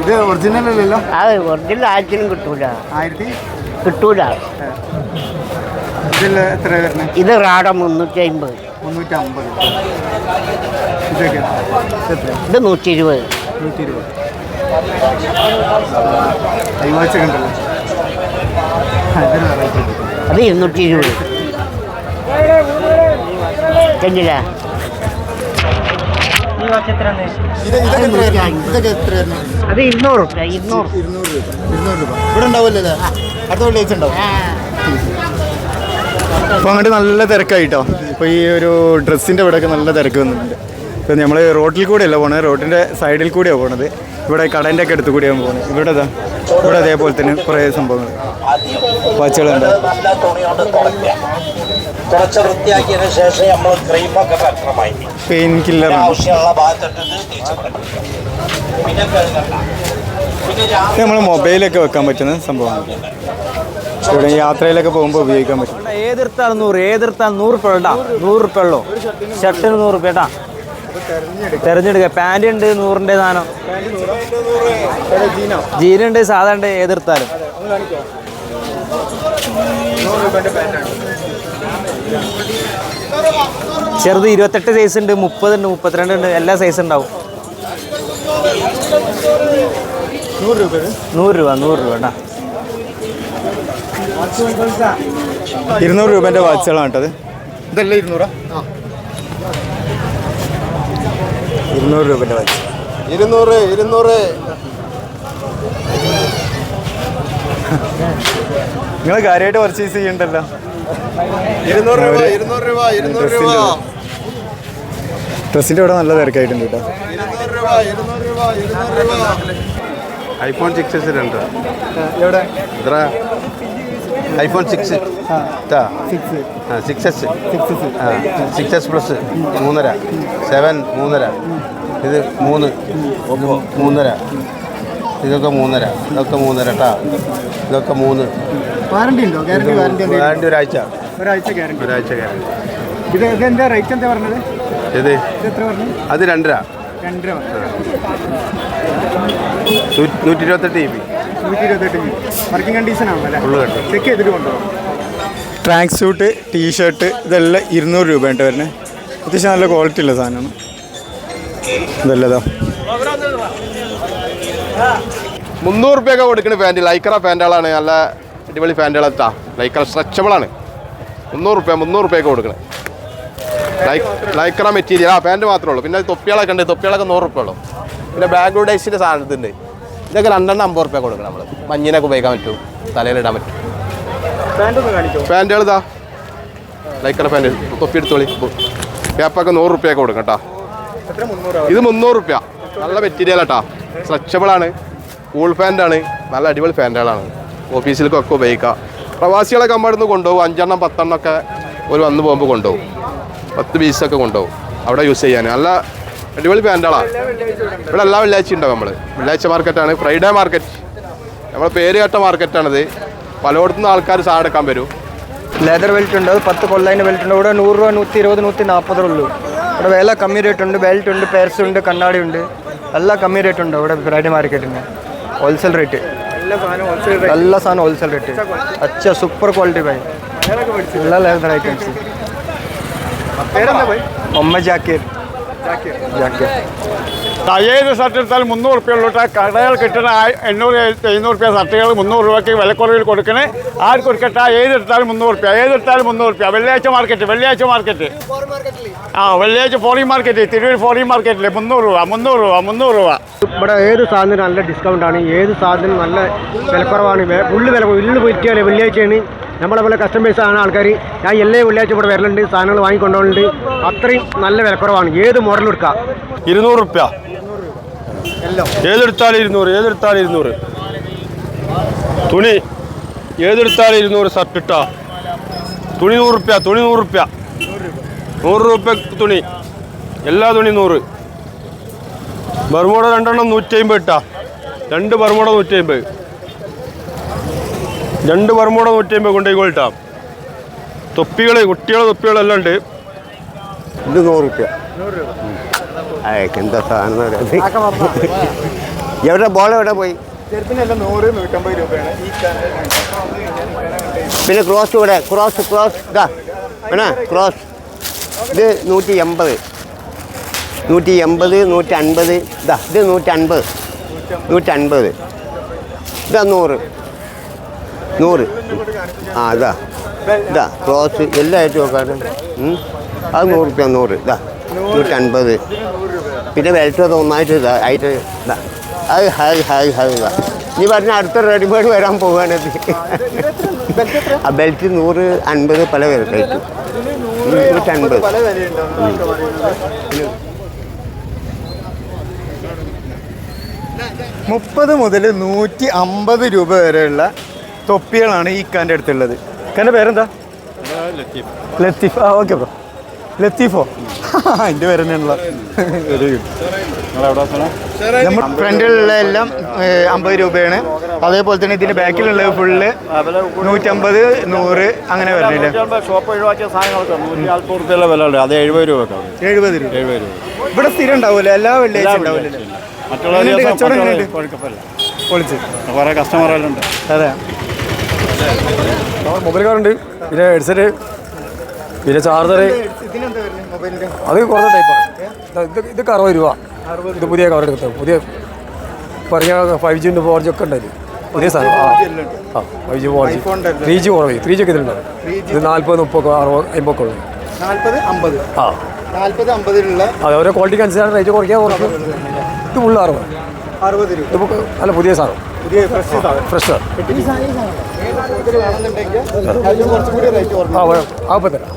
ഇത് ഒറിജിനൽ അല്ലല്ലോ? അത് ഒറിജിനൽ ആയിരത്തിനും കിട്ടൂല. ആയിരത്തി? കിട്ടൂല. ഇതിൽ എത്ര വരുന്നത് ഇത് റാഡ മുന്നൂറ്റി അമ്പത് മുന്നൂറ്റി അമ്പത് ഇതൊക്കെ എത്ര ഇത് നൂറ്റി ഇരുപത് നൂറ്റി ഇരുപത്. അത് ഇരുന്നൂറ്റി ഇരുപത് ചെല്ലില്ല അത് ഇരുന്നൂറ് റുപ്യ ഇരുന്നൂറ് ഇരുന്നൂറ് രൂപ. ഇരുന്നൂറ് രൂപ. ഇവിടെ ഉണ്ടാവില്ലല്ലോ അല്ലേ? അടുത്ത വെള്ളിയാഴ്ച ഉണ്ടാവും അപ്പോൾ അങ്ങോട്ട് നല്ല തിരക്കായിട്ടോ? അപ്പൊ ഈ ഒരു ഡ്രസ്സിന്റെ ഇവിടെയൊക്കെ നല്ല തിരക്ക് വന്നിട്ടുണ്ട്. നമ്മൾ റോട്ടിൽ കൂടെയല്ല പോണത് റോഡിന്റെ സൈഡിൽ കൂടെയാണ് പോണത്. ഇവിടെ കടേന്റെ ഒക്കെ അടുത്ത് കൂടിയാണ് പോകുന്നത് ഇവിടെ ഇതാ. ഇവിടെ അതേപോലെ തന്നെ കുറേ സംഭവങ്ങൾ വാച്ചുകളുണ്ട് കുറച്ച് വൃത്തിയാക്കിയതിന് ശേഷം നമ്മൾ ക്രീമൊക്കെ ഭദ്രമായി പെയിൻ കില്ലർ ആവശ്യമുള്ള ഭാഗത്തിട്ട് തേച്ച് പിന്നെ നമ്മൾ മൊബൈലൊക്കെ വെക്കാൻ പറ്റുന്ന സംഭവമാണ്. ഇവിടെ യാത്രയിലൊക്കെ പോകുമ്പോൾ ഉപയോഗിക്കാൻ പറ്റും. ഏതിർത്താൽ നൂറ് ഏതിർത്താൽ നൂറ് റുപ്യ ഉള്ളടാ നൂറ് റുപ്യ ഉള്ളൂ. ഷർട്ടിന് നൂറ് റുപ്യ കേട്ടാ. തെരഞ്ഞെടുക്കുക പാന്റ് ഉണ്ട് നൂറിന്റെ സാധനം. ജീനുണ്ട് സാധാ ഉണ്ട് ഏതെടുത്താലും. ചെറുത് ഇരുപത്തെട്ട് സൈസ് ഉണ്ട് മുപ്പത് ഉണ്ട് മുപ്പത്തിരണ്ട് ഉണ്ട് എല്ലാ സൈസ് ഉണ്ടാവും. നൂറ് രൂപ നൂറ് രൂപ നൂറ് രൂപ കേട്ടാ ഇരുന്നൂറ് രൂപേന്റെ വാച്ചുകളാണ് കേട്ടത് ഇതല്ല ഇരുന്നൂറാ? ഇരുന്നൂറ് രൂപേന്റെ വാച്ച് ഇരുന്നൂറ് ഇരുന്നൂറ്. നിങ്ങൾ കാര്യമായിട്ട് പർച്ചേസ് ചെയ്യണ്ടല്ലോ. ഇരുന്നൂറ് രൂപ ഇരുന്നൂറ് രൂപ ഇരുന്നൂറ് രൂപ. ഡ്രസ്സിന്റെ ഇവിടെ നല്ല തിരക്കായിട്ടുണ്ട് കേട്ടോ. ഐഫോൺ സിക്സ് എസ് രണ്ട്. എവിടെ? എത്ര iPhone six six six S six six S plus മൂന്നര. സെവൻ മൂന്നര. ഇത് മൂന്ന്. മൂന്നര. ഇതൊക്കെ മൂന്നര. ഇതൊക്കെ മൂന്നര കേട്ടാ ഇതൊക്കെ മൂന്ന്. വാറണ്ടി ഉണ്ടോ? ഗ്യാരണ്ടി വാറണ്ടി വാറണ്ടി ഒരാഴ്ച. ഒരാഴ്ച ഗ്യാരണ്ടി ഒരാഴ്ച ഗ്യാരണ്ടി ഇത് ഇതെന്താ റേറ്റ് എന്താ പറഞ്ഞത്? ഇത് എത്ര പറഞ്ഞു? അത് രണ്ടര. രണ്ടര നൂറ്റി ഇരുപത്തെട്ട് ജി ബി നൂറ്റി ഇരുപത്തെട്ട് വർക്കിംഗ് കണ്ടീഷൻ ആണല്ലേ ചെക്ക് ചെയ്തിട്ട് കൊണ്ടുപോകും ട്രാക്ക് സൂട്ട് ടീഷർട്ട് ഇതെല്ലാം ഇരുന്നൂറ് രൂപ ഉണ്ട് വരുന്നത് അത്യാവശ്യം നല്ല ക്വാളിറ്റി ഉള്ള സാധനമാണ്. ഇതല്ലതാ മുന്നൂറ് റുപ്യൊക്കെ കൊടുക്കുന്ന ഫാന്റ് ലൈക്കറ പാന്റുകളാണ് നല്ല അടിപൊളി പാന്റുകളെത്താ ലൈക്കറ സ്ട്രെച്ചബിളാണ് മുന്നൂറ് റുപ്യ മുന്നൂറ് റുപ്യൊക്കെ കൊടുക്കണേ. ലൈക്ക് ലൈക്കറ മെറ്റീരിയൽ ആ ഫാന്റ് മാത്രമേ ഉള്ളൂ. പിന്നെ തൊപ്പികളൊക്കെ ഉണ്ട്. തൊപ്പികളൊക്കെ നൂറ് റുപ്യ ഉള്ളൂ. പിന്നെ ബാംഗ്ലൂഡേസിന്റെ സാധനത്തിന്റെ ഇതൊക്കെ രണ്ടെണ്ണം അമ്പത് റുപ്യ കൊടുക്കണം നമ്മൾ മഞ്ഞിനൊക്കെ ഉപയോഗിക്കാൻ പറ്റും. തലയിലിടാൻ പറ്റും. പാന്റുകൾ ഇതാ ലൈക്കറ പാന്റ് തൊപ്പി എടുത്തോളി ക്യാപ്പൊക്കെ നൂറ് റുപ്യൊക്കെ കൊടുക്കാം കേട്ടോ. ഇത് മുന്നൂറ് റുപ്യ നല്ല മെറ്റീരിയൽ കേട്ടോ. സ്ട്രെച്ചബിൾ ആണ് കൂൾ ഫാന്റാണ് ആണ് നല്ല അടിപൊളി ഫാന്റുകളാണ് ഓഫീസിലേക്കൊക്കെ ഉപയോഗിക്കാം. പ്രവാസികളൊക്കെ നമ്മുടെ അടുത്ത് കൊണ്ടുപോകും. അഞ്ചെണ്ണം പത്തെണ്ണം ഒക്കെ ഒരു വന്ന് പോകുമ്പോൾ കൊണ്ടുപോകും. പത്ത് പീസൊക്കെ കൊണ്ടുപോകും. അവിടെ യൂസ് ചെയ്യാൻ. നല്ല അടിപൊളി പാൻഡാളാ ഇവിടെ എല്ലാ വെള്ളിയാഴ്ച ഉണ്ടാവും നമ്മൾ വെള്ളിയാഴ്ച മാർക്കറ്റാണ്. ഫ്രൈഡേ മാർക്കറ്റ് നമ്മളെ പേര് കേട്ട മാർക്കറ്റാണിത്. പലയിടത്തുനിന്ന് ആൾക്കാർ സാധനം എടുക്കാൻ വരും. ലെതർ ബെൽറ്റ് ഉണ്ട്. അത് പത്ത് കൊല്ലതിന്റെ ബെൽറ്റ് ഉണ്ട്. ഇവിടെ നൂറ് രൂപ നൂറ്റി ഇരുപത് നൂറ്റി നാൽപ്പതേ ഉള്ളൂ. ഇവിടെ വില കമ്മി റേറ്റ് ഉണ്ട്. ബെൽറ്റ് ഉണ്ട് പേഴ്സ് ഉണ്ട് കണ്ണാടി ഉണ്ട്. എല്ലാം കമ്മി റേറ്റ് ഉണ്ട് ഇവിടെ ഫ്രൈഡേ മാർക്കറ്റിന് ഹോൾസെയിൽ റേറ്റ് നല്ല സാധനം ഹോൾസെയിൽ റേറ്റ് അച്ഛ സൂപ്പർ ക്വാളിറ്റി ഭായി എല്ലാ ലെതർ ഐറ്റംസ് ഒമ്മ ജാക്കറ്റ് ജാക്കീർ. ഏത് ഷർട്ട് എടുത്താലും മുന്നൂറ് റുപ്യ ഉള്ളൂ കേട്ടോ. കടകൾ കിട്ടുന്ന എണ്ണൂറ് എഴുന്നൂറ് റുപ്യ ഷർട്ടുകൾ മുന്നൂറ് രൂപയ്ക്ക് വിലക്കുറവിൽ കൊടുക്കണേ. ആർക്ക് കൊടുക്കട്ടെ? ഏത് എടുത്താലും മുന്നൂറ് റുപ്യ. ഏത് എടുത്താലും മുന്നൂറ് റുപ്യ. വെള്ളിയാഴ്ച മാർക്കറ്റ് വെള്ളിയാഴ്ച മാർക്കറ്റ് ആ വെള്ളിയാഴ്ച ഫോറിൻ മാർക്കറ്റ് തിരൂർ ഫോറിൻ മാർക്കറ്റിൽ മുന്നൂറ് രൂപ മുന്നൂറ് രൂപ മുന്നൂറ് രൂപ. ഇവിടെ ഏത് സാധനം നല്ല ഡിസ്കൗണ്ട് ആണ്. ഏത് സാധനം നല്ല വിലക്കുറവാണ്. ഉള്ളു വില ഇന്ന് പോയിട്ടാൽ വെള്ളിയാഴ്ചയാണ്. നമ്മളെ പോലെ കസ്റ്റമേഴ്സ് ആണ് ആൾക്കാർ ഞാൻ എല്ലാ വെള്ളിയാഴ്ച ഇവിടെ വരലുണ്ട് സാധനങ്ങൾ വാങ്ങിക്കൊണ്ടുപോകുന്നുണ്ട്. അത്രയും നല്ല വിലക്കുറവാണ്. ഏത് മോഡൽ എടുക്കാം? ഇരുന്നൂറ് റുപ്യ. ഏതെടുത്താലും ഇരുന്നൂറ് ഏതെടുത്താലും ഇരുന്നൂറ്. തുണി. ഏതെടുത്താലും ഇരുന്നൂറ് ഷർട്ട് ഇട്ടാ. തുണി നൂറ് റുപ്യ തുണി നൂറ് റുപ്യ. നൂറ് രൂപ തുണി. എല്ലാ തുണി നൂറ്. ബർമൂട രണ്ടെണ്ണം നൂറ്റി അമ്പത് ഇട്ടാ. രണ്ട് ബർമൂട നൂറ്റി അമ്പത് രണ്ട് ബർമൂട നൂറ്റി അമ്പത് കൊണ്ടുപോയിക്കോളിട്ടാ തൊപ്പികൾ കുട്ടികളെ തൊപ്പികളെല്ലാം ഉണ്ട്. ഇത് നൂറ് എന്താ സാധനം എവിടെ ബോൾ എവിടെ പോയി? പിന്നെ ക്രോസ് ഇവിടെ ക്രോസ് ക്രോസ് ഇതാ. വേണ ക്രോസ് ഇത് നൂറ്റി എൺപത് നൂറ്റി എൺപത് നൂറ്റി അൻപത് ഇതാ ഇത് നൂറ്റി അൻപത് നൂറ്റി അൻപത് ഇതാ നൂറ്. നൂറ്. ആ ഇതാ. ഇതാ ക്രോസ് എല്ലാം ആയിട്ട് നോക്കാറ് അത് നൂറ് റുപ്യ നൂറ്. ഇതാ നൂറ്റി അൻപത് പിന്നെ ബെൽറ്റ് അത് ഒന്നായിട്ട് ഇതാ ആയിട്ട് ഇതാ. അത് ഹായ് ഹായ് ഹായ് ഇതാ. നീ പറഞ്ഞ അടുത്ത റെഡിമേഡ് വരാൻ പോവുകയാണത് ആ ബെൽറ്റ് നൂറ് അൻപത് പല റേറ്റ് നൂറ്റൻപത്. മുപ്പത് മുതൽ നൂറ്റി അമ്പത് രൂപ വരെയുള്ള തൊപ്പികളാണ് ഈ ഇക്കാന്റെ അടുത്തുള്ളത്. ഇക്കാന്റെ പേരെന്താ? ലത്തീഫ്. ആ ഓക്കെ ബ്രോ. ലത്തീഫോ? എന്റെ പേര് തന്നെയാണല്ലോ. നമ്മൾ ഫ്രണ്ടിലുള്ള എല്ലാം അമ്പത് രൂപയാണ്. അതേപോലെ തന്നെ ഇതിന്റെ ബാക്കിലുള്ള ഫുള്ള് നൂറ്റമ്പത് നൂറ് അങ്ങനെ ഷോപ്പ് ഒഴിവാക്കിയ വില ഉണ്ട് അത് എഴുപത് രൂപക്കാണ് എഴുപത് രൂപ. എഴുപത് രൂപ. ഇവിടെ സ്ഥിരം ഉണ്ടാവില്ല എല്ലാ വെള്ളിയാഴ്ച ഉണ്ടാവില്ല മറ്റുള്ള കച്ചവടം പൊളിച്ച്. കുറേ കസ്റ്റമറെല്ലാം ഉണ്ട്. അതെ. മൊബൈൽ കാറുണ്ട്. പിന്നെ ഹെഡ്സെറ്റ് പിന്നെ ചാർജർ അത് കുറച്ച് ടൈപ്പാണ് ഇത് ഇതൊക്കെ അറുപത് രൂപ. ഇത് പുതിയ കവർ എടുത്തത് പുതിയ പറഞ്ഞ ഫൈവ് ജിന്റെ ഫോർ ജി ഒക്കെ ഉണ്ടായിരുന്നു പുതിയ സാധനം. ആ. Five G four G three G കുറവ്. ത്രീ ജി ഒക്കെ ഇതിലുണ്ടാവും ഇത് നാൽപ്പത് മുപ്പത് അറുപത് അമ്പതൊക്കെ ഉള്ളു. നാൽപ്പത് അമ്പത്. ആ. നാൽപ്പത് അമ്പതിലുള്ള അതെ ഓരോ ക്വാളിറ്റിക്ക് അനുസരിച്ച് റേറ്റ് കുറയ്ക്കാൻ കുറച്ച്. ഇത് ഫുള്ള് അറുപത്. അറുപത് രൂപ. അല്ല പുതിയ സാധനം. പുതിയ ഫ്രഷ് സാധനം. ഫ്രഷ് ആ തരാം.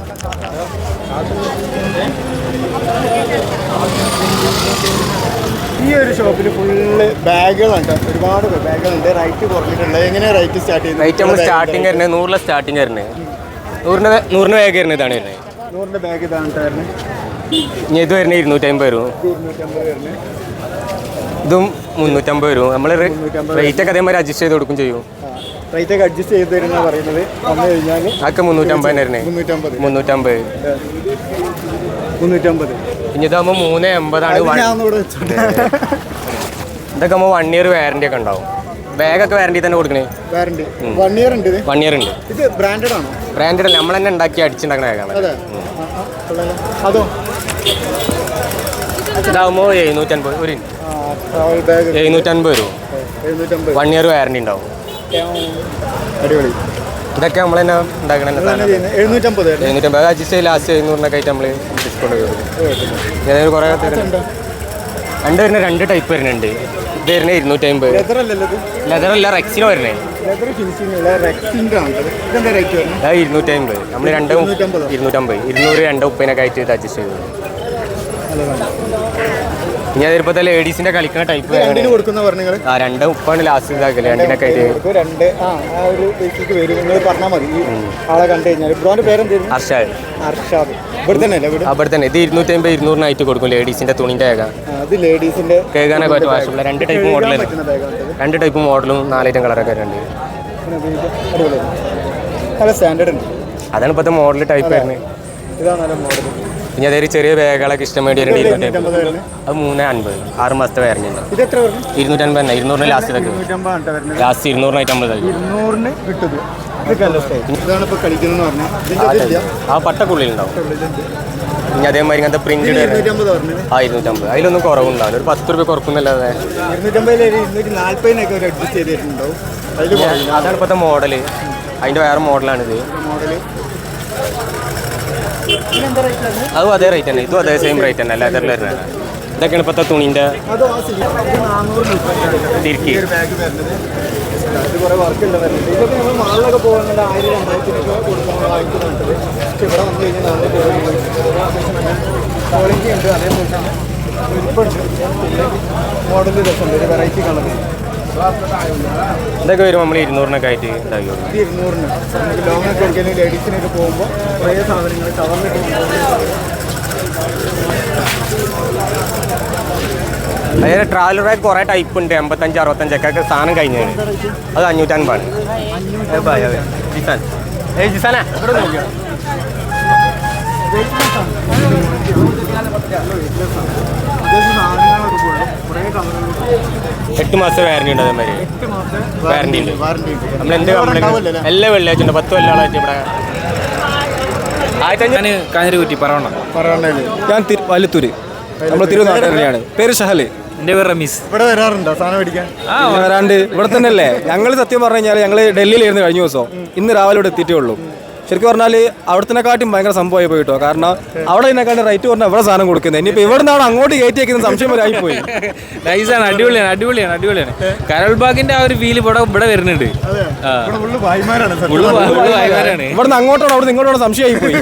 ഈ ഒരു ഷോപ്പിൽ ഫുള്ള് ബാഗുകളുണ്ട്. ഒരുപാട് ബാഗുകളുണ്ട്. റൈറ്റ് കുറഞ്ഞിട്ടുണ്ട്. എങ്ങനെ റൈറ്റ് സ്റ്റാർട്ട് ചെയ്യുന്നത്? റൈറ്റ് നമ്മൾ സ്റ്റാർട്ടിങ് വരുന്നത് നൂറിലെ സ്റ്റാർട്ടിങ് വരുന്നത്. നൂറിന് നൂറിന് ബാഗ് വരുന്നത് ഇതാണ് വരുന്നത്. നൂറിന്റെ ബാഗ് ഇതാണ് വരുന്നത്. ഇത് വരുന്നത് ഇരുന്നൂറ്റമ്പത് വരും ഇതും മുന്നൂറ്റമ്പത് വരും നമ്മൾ റേറ്റ് ഒക്കെ അതേമാതിരി അഡ്ജസ്റ്റ് ചെയ്ത് കൊടുക്കും ചെയ്യും. റേറ്റ് ഒക്കെ അഡ്ജസ്റ്റ് ചെയ്ത് തരുന്ന പറയുന്നത്. വന്നു കഴിഞ്ഞാൽ അതൊക്കെ മുന്നൂറ്റമ്പത് മുന്നൂറ്റമ്പത്. മുന്നൂറ്റമ്പത്. മുന്നൂറ്റമ്പത്. ഇനി ഇതാകുമ്പോൾ മൂന്ന് എൺപതാണ് ഇതൊക്കെ ആകുമ്പോൾ വൺ ഇയർ വാറണ്ടി ഒക്കെ ഉണ്ടാവും. ബാഗൊക്കെ വാറണ്ടി തന്നെ കൊടുക്കണേ? വാറണ്ടി വൺ ഇയർ ഉണ്ട് വൺ ഇയർ ഉണ്ട്. ഇത് ബ്രാൻഡഡ് ആണോ? ബ്രാൻഡഡ് അല്ല. നമ്മൾ തന്നെ ഉണ്ടാക്കി അടിച്ചുണ്ടാക്കണ ബാഗാണ് അതെ. ഇതാകുമ്പോൾ എഴുന്നൂറ്റൻപത്. ഒരു എഴുന്നൂറ്റൻപത് വരും. വൺ ഇയർ വാറണ്ടി ഉണ്ടാവും. അടിപൊളി. ഇതൊക്കെ നമ്മൾ തന്നെ ഉണ്ടാക്കണ എഴുന്നൂറ്റമ്പത് എഴുന്നൂറ്റമ്പത്. അഡ്ജസ്റ്റ് ചെയ്ത് ലാസ്റ്റ് എഴുന്നൂറിനൊക്കെ ആയിട്ട് നമ്മൾ ഡിസ്കൗണ്ട് ചെയ്തു അതായത് കുറേ രണ്ട് വരുന്ന രണ്ട് ടൈപ്പ് വരുന്നുണ്ട്. ഇത് വരുന്നത് ലെതർ അല്ലല്ലോ ഇത്? ലെതർ അല്ല റെക്സിന് വരുന്നത് അത് ഇരുന്നൂറ്റമ്പത്. നമ്മൾ രണ്ട് ഇരുന്നൂറ്റമ്പതോ? ഇരുന്നൂറ് രണ്ട് ഉപ്പതിനൊക്കെ ആയിട്ട് അഡ്ജസ്റ്റ് ചെയ്തു ഇനി അതിപ്പോ ലേഡീസിന്റെ കളിക്കുന്ന ടൈപ്പ് കൊടുക്കുന്ന ആ രണ്ട് ഉപ്പാണ് ലാസ്റ്റ് ഇതാക്കൽ രണ്ടിനൊക്കെ ആയിട്ട്. രണ്ട് ആ ഒരു ബേസിക്ക് വരും. നിങ്ങൾ പറഞ്ഞാൽ മതി. ആളെ കണ്ടു കഴിഞ്ഞാൽ ബ്രോന്റെ പേരെന്തായിരുന്നു? അർഷാദ് അർഷാദ് ഇവിടെ തന്നെ അല്ലേ ഇവിടെ അവിടെ തന്നെ. ഇത് ഇരുന്നൂറ്റമ്പത് ഇരുന്നൂറിനായിട്ട് കൊടുക്കും ലേഡീസിന്റെ തുണിന്റെ ഏക അത് ലേഡീസിന്റെ കേൾക്കാനൊക്കെ പറ്റും ആവശ്യമുള്ള രണ്ട് ടൈപ്പ് ബാഗാണ് രണ്ട് ടൈപ്പ് മോഡലും നാലായിരം കളറൊക്കെ ഉണ്ട് നല്ല സ്റ്റാൻഡേർഡ് ഉണ്ട്. അതാണ് ഇപ്പോഴത്തെ മോഡൽ ടൈപ്പ് വരുന്നത്. ഇതാണ് മോഡൽ ഇനി അതൊരു ചെറിയ ബാഗുകളൊക്കെ ഇഷ്ടം വേണ്ടി വരുന്നുണ്ട് ഇരുന്നൂറ്റമ്പത് ഇരുന്നൂറ്റമ്പത് അത് മൂന്ന് അൻപത്. ആറ് മാസത്തെ വേറെ ഇരുന്നൂറ്റൻപത് തന്നെ. ഇരുന്നൂറിന് ലാസ്റ്റ് ഇതൊക്കെ ലാസ്റ്റ് ഇരുന്നൂറിനായിട്ട് അമ്പത് ഇരുന്നൂറിന് കിട്ടും ആ പട്ടക്കുള്ളിൽ ഉണ്ടാവും ഇനി അതേമാതിരി ഇങ്ങനത്തെ പ്രിന്റ് ഇരുന്നൂറ്റമ്പത് ആ ഇരുന്നൂറ്റമ്പത്. അതിലൊന്നും കുറവുണ്ടാവില്ല. ഒരു പത്ത് രൂപ കുറക്കുന്നല്ലാതെ. ഒരു ഒരു അതിൽ അതാണ് ഇപ്പോഴത്തെ മോഡൽ അതിന്റെ വേറെ മോഡലാണിത് മോഡൽ അതും അതേ റേറ്റ് തന്നെ. ഇതും അതേ സെയിം റേറ്റ് തന്നെ. ലെതറിൽ വരുന്നത് ഇതൊക്കെയാണ് ഇപ്പോഴത്തെ തുണീന്റെ തിരുക്കി. ക്വാളിറ്റി ഉണ്ട് അതേപോലെ മോഡൽ രസമുണ്ട്. ഒരു വെറൈറ്റി കളർ. ഇതൊക്കെ വരുമ്പോൾ നമ്മൾ ഇരുന്നൂറിനൊക്കെ ആയിട്ട് ഇതാക്കി കൊടുക്കും ഇത് ഇരുന്നൂറിന് നമുക്ക് ലോങ്ങൊക്കെ കൊടുക്കലും ലേഡീസിനൊക്കെ പോകുമ്പോൾ കുറേ സാധനങ്ങൾ കവറിലിട്ട് കൊണ്ടുപോകുന്നത് അതായത് ട്രാവലർ ബാഗ് കുറേ ടൈപ്പ് ഉണ്ട്. എൺപത്തഞ്ച് അറുപത്തഞ്ചൊക്കെ. സാധനം കഴിഞ്ഞാണ് അത് അഞ്ഞൂറ്റൻപതാണ്. ജിസാൻ. ഏയ് ജിസാനാ. ഇവിടെ നോക്കിയോ? എട്ട് മാസം വാറണ്ടി ഉണ്ട് അതേമാതിരി. വാറണ്ടി ഉണ്ട്. നമ്മൾ എന്ത് കംപ്ലൈന്റ് എല്ലാ വെള്ളിയാഴ്ച ഉണ്ട്. പത്ത് കൊല്ലങ്ങളായിട്ട് ഇവിടെ. ഞാൻ കാഞ്ഞിരക്കുറ്റി പറവണ്ണ. പറയണേൽ ഞാൻ വലുത്തൂര് നമ്മൾ തിരുവനന്തപുരം പേര് ഷഹൽ. എന്റെ പേര് റമീസ്. ഇവിടെ വരാറുണ്ടോ സാധനം മേടിക്കാൻ? ആ വരാണ്ട്. ഇവിടെ തന്നെ അല്ലേ ഞങ്ങൾ സത്യം പറഞ്ഞു കഴിഞ്ഞാൽ ഞങ്ങൾ ഡൽഹിയിലായിരുന്നു കഴിഞ്ഞ ദിവസം. ഇന്ന് രാവിലെ ഇവിടെ എത്തിയിട്ടേ ഉള്ളൂ. ശരിക്കും പറഞ്ഞാൽ അവിടത്തിനെക്കാട്ടും ഭയങ്കര സംഭവമായി പോയിട്ടോ കാരണം അവിടെ ഇതിനെക്കാട്ടും റേറ്റ് പറഞ്ഞാൽ ഇവിടെ സാധനം കൊടുക്കുന്നത്. ഇനിയിപ്പോൾ ഇവിടെ നിന്നാണ് അങ്ങോട്ട് കയറ്റി വെക്കുന്ന സംശയം വരെ ആയിപ്പോയി. നൈസാണ് അടിപൊളിയാണ് അടിപൊളിയാണ് അടിപൊളിയാണ്. കരൾ ബാഗിന്റെ ആ ഒരു ഫീൽ ഇവിടെ ഇവിടെ വരുന്നുണ്ട്. ആ. ഇവിടെ ഫുള്ള് ഭായിമാരാണ് സത്യം ഉള്ളു പറഞ്ഞാൽ. ഉള്ളു ഭയങ്കരാണ്. ഇവിടെ നിന്ന് അങ്ങോട്ടാണ് അവിടെ ഇങ്ങോട്ടാണ് സംശയമായി പോയി